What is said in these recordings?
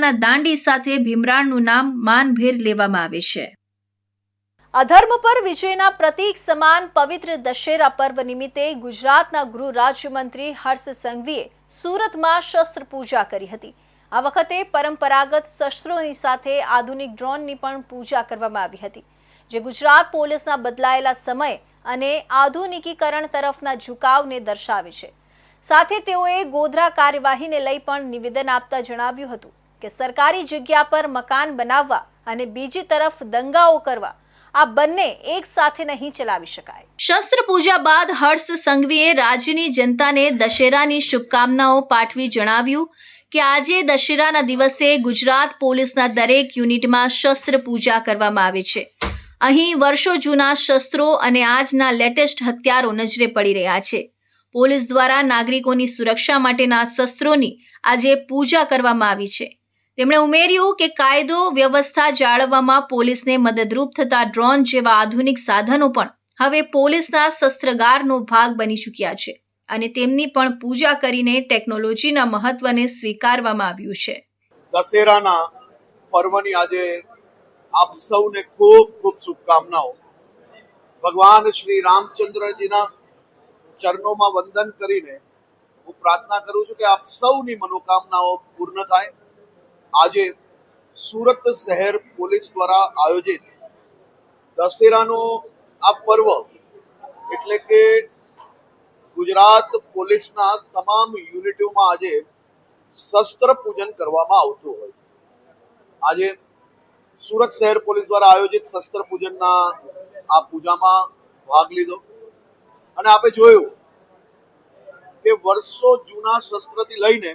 ના દાંડી સાથે ભીમરાણનું નામ માનભેર લેવામાં આવે છે. અધર્મ પર વિજયના પ્રતીક સમાન પવિત્ર દશેરા પર્વ નિમિત્તે ગુજરાતના ગૃહ રાજ્યમંત્રી હર્ષ સંઘવીએ સુરતમાં શસ્ત્ર પૂજા કરી હતી. આ વખતે પરંપરાગત શસ્ત્રોની સાથે આધુનિક ડ્રોનની પણ પૂજા કરવામાં આવી હતી. જે ગુજરાત પોલીસના બદલાયેલા સમય અને આધુનિકીકરણ તરફના ઝુકાવને દર્શાવે છે. સાથે તેઓએ ગોધરા કાર્યવાહીને લઈ પણ નિવેદન આપતા જણાવ્યું હતું. કે સરકારી જગ્યા પર મકાન બનાવવા અને બીજી તરફ દંગાઓ કરવા, આ બંને એક સાથે નહીં ચલાવી શકાય. શસ્ત્ર પૂજા બાદ હર્ષ સંઘવીએ રાજ્યની જનતાને દશેરાની શુભકામનાઓ પાઠવી જણાવ્યું કે આજે દશેરાના દિવસે ગુજરાત પોલીસના દરેક યુનિટમાં શસ્ત્ર પૂજા કરવામાં આવે છે. અહીં વર્ષો જૂના શસ્ત્રો અને આજના લેટેસ્ટ હથિયારો નજરે પડી રહ્યા છે. પોલીસ દ્વારા નાગરિકોની સુરક્ષા માટેના શસ્ત્રોની આજે પૂજા કરવામાં આવી છે. તેમણે ઉમેર્યું કે કાયદો વ્યવસ્થા જાળવવામાં પોલીસને મદદરૂપ થતા ડ્રોન જેવા આધુનિક સાધનો પણ હવે પોલીસના શસ્ત્રગારનો ભાગ બની ચૂક્યા છે અને તેમની પણ પૂજા કરીને ટેકનોલોજીના મહત્વને સ્વીકારવામાં આવ્યું છે. દશેરાના પર્વની આજે આપ સૌને ખૂબ ખૂબ શુભકામનાઓ. ભગવાન શ્રી રામચંદ્રજીના ચરણોમાં વંદન કરીને હું પ્રાર્થના કરું છું કે આપ સૌની મનોકામનાઓ પૂર્ણ થાય. આજે સુરત શહેર પોલીસ દ્વારા આયોજિત દશેરાનો આ પર્વ એટલે કે ગુજરાત પોલીસના તમામ યુનિટોમાં આજે શસ્ત્ર પૂજન કરવામાં આવતું હોય આજે સુરત શહેર પોલીસ દ્વારા આયોજિત શસ્ત્ર પૂજનના આ પૂજામાં ભાગ લીધો. અને આપણે જોયું કે વર્ષો જૂના શસ્ત્રથી લઈને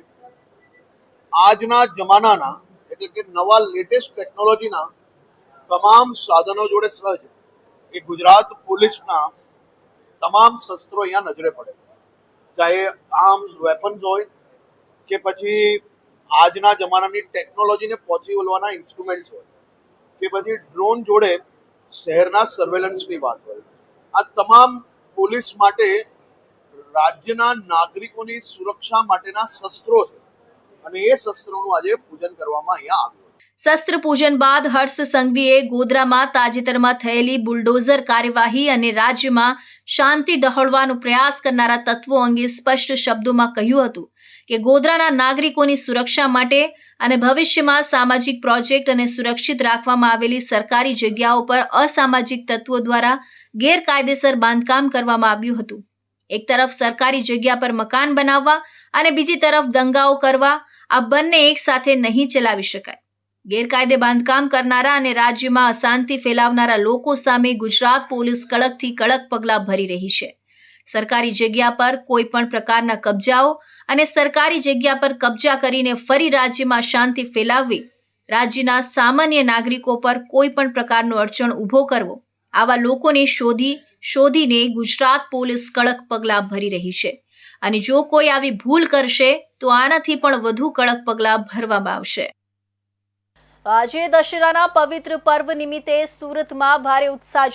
આજના જમાનાના, એટલે કે નવા લેટેસ્ટ ટેકનોલોજીના તમામ સાધનો જોડે સહજ એ ગુજરાત પોલીસના તમામ શસ્ત્રો અહીંયા નજરે પડે. ચાહે આર્મ્સ વેપન્સ હોય કે પછી આજના જમાનાની ટેકનોલોજીને પહોંચી વળવાના ઇન્સ્ટ્રુમેન્ટ્સ હોય કે પછી ડ્રોન જોડે શહેરના સર્વેલન્સની વાત હોય. આ તમામ પોલીસ માટે રાજ્યના નાગરિકોની સુરક્ષા માટેના શસ્ત્રો છે. અને એ શસ્ત્રોનું આજે પૂજન કરવામાં અહીંયા આવ્યું શસ્ત્ર પૂજન બાદ હર્ષ સંઘવીએ ગોધરામાં તાજેતરમાં થયેલી બુલડોઝર કાર્યવાહી અને રાજ્યમાં શાંતિ ડહોળવાનો પ્રયાસ કરનારા તત્વો અંગે સ્પષ્ટ શબ્દોમાં કહ્યું હતું કે ગોધરાના નાગરિકોની સુરક્ષા માટે અને ભવિષ્યમાં સામાજિક પ્રોજેક્ટ અને સુરક્ષિત રાખવામાં આવેલી સરકારી જગ્યાઓ પર અસામાજિક તત્વો દ્વારા ગેરકાયદેસર બાંધકામ કરવામાં આવ્યું હતું. એક તરફ સરકારી જગ્યા પર મકાન બનાવવા અને બીજી તરફ દંગાઓ કરવા આ બંને એક સાથે નહીં ચલાવી શકાય. ગેરકાયદે બાંધકામ કરનારા અને રાજ્યમાં અશાંતિ ફેલાવનારા લોકો સામે ગુજરાત પોલીસ કડકથી કડક પગલાં ભરી રહી છે. સરકારી જગ્યા પર કોઈ પણ પ્રકારના કબજાઓ અને સરકારી જગ્યા પર કબજા કરીને ફરી રાજ્યમાં શાંતિ ફેલાવવી, રાજ્યના સામાન્ય નાગરિકો પર કોઈ પણ પ્રકારનો અડચણ ઊભો કરવો, આવા લોકોને શોધી, શોધીને ગુજરાત પોલીસ કડક પગલાં ભરી રહી છે. અને જો કોઈ આવી ભૂલ કરશે, તો આનાથી પણ વધુ કડક પગલાં ભરવામાં આવશે. આજે દશેરાના પવિત્ર પર્વ નિમિત્તે સુરતમાં ભારે ઉત્સાહ